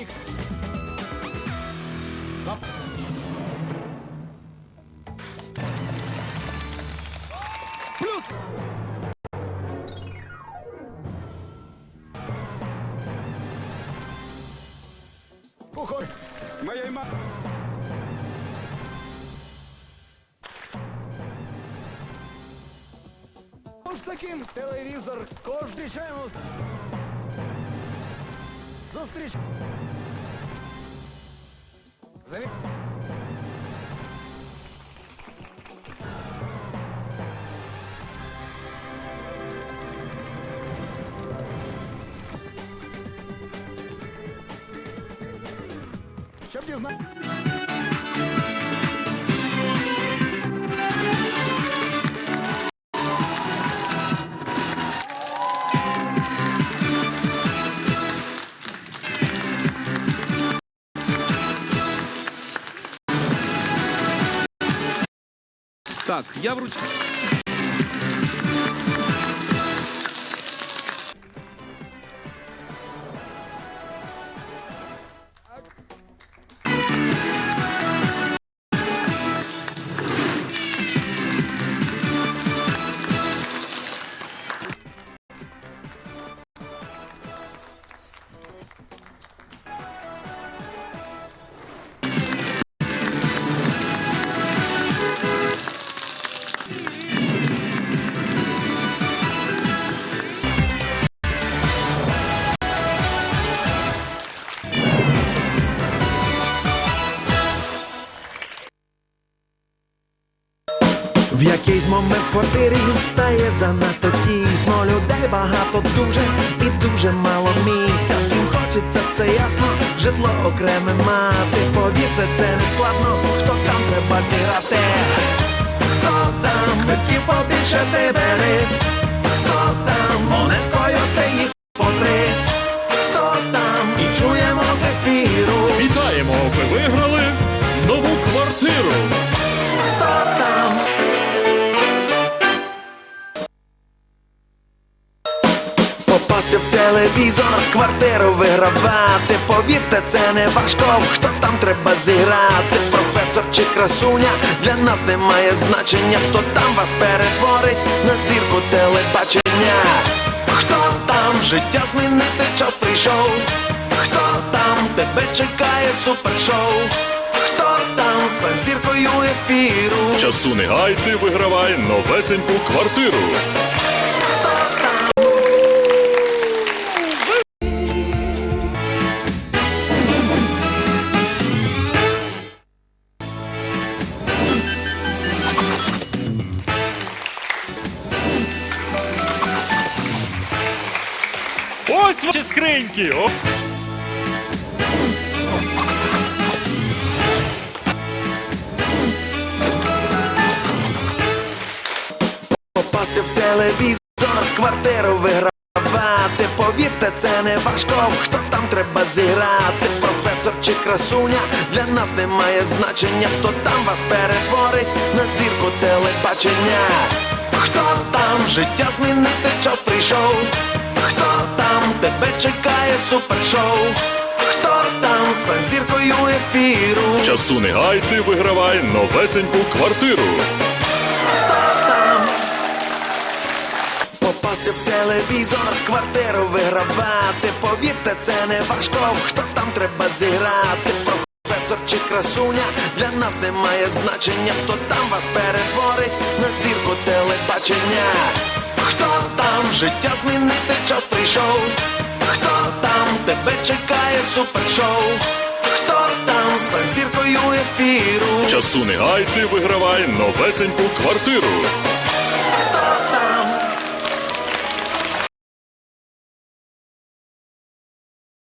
Бронік. Зап... Плюс! Кухоль! Моя има... Ось таким телевізор кожний чайно... Зустріч. Заві- Щоб дізнатися. Так, я вруч. В квартирі стає занадто тісно. Людей багато дуже і дуже мало місця. Всім хочеться, це ясно, житло окреме мати. Повірте, це не складно, хто там треба зіграти? Хто там, квитків побільше ти бери Хто там, монеткою телевізор, квартиру вигравати. Повірте, це не важко, хто там треба зіграти. Професор чи красуня для нас немає значення, хто там вас перетворить на зірку телебачення. Хто там життя змінити час прийшов? Хто там тебе чекає супершоу? Хто там стань зіркою ефіру? Часу не гайте, вигравай новесеньку квартиру. Ваші скриньки. О! Попасти в телевізор, квартиру вигравати. Повірте, це не важко, хто там треба зіграти. Професор чи красуня для нас немає значення, хто там вас перетворить на зірку телебачення. Хто там життя змінити час прийшов? Хто там тебе чекає супершоу? Хто там стань зіркою ефіру? Часу не гайте, вигравай новесеньку квартиру. Хто там? Попасти в телевізор, квартиру вигравати. Повірте, це не важко, хто там треба зіграти. Професор чи красуня для нас немає значення, хто там вас перетворить на зірку телебачення. Там життя змінити час прийшов? Хто там тебе чекає супершоу? Хто там стань зіркою ефіру? Часу не гайте, вигравай новесеньку квартиру.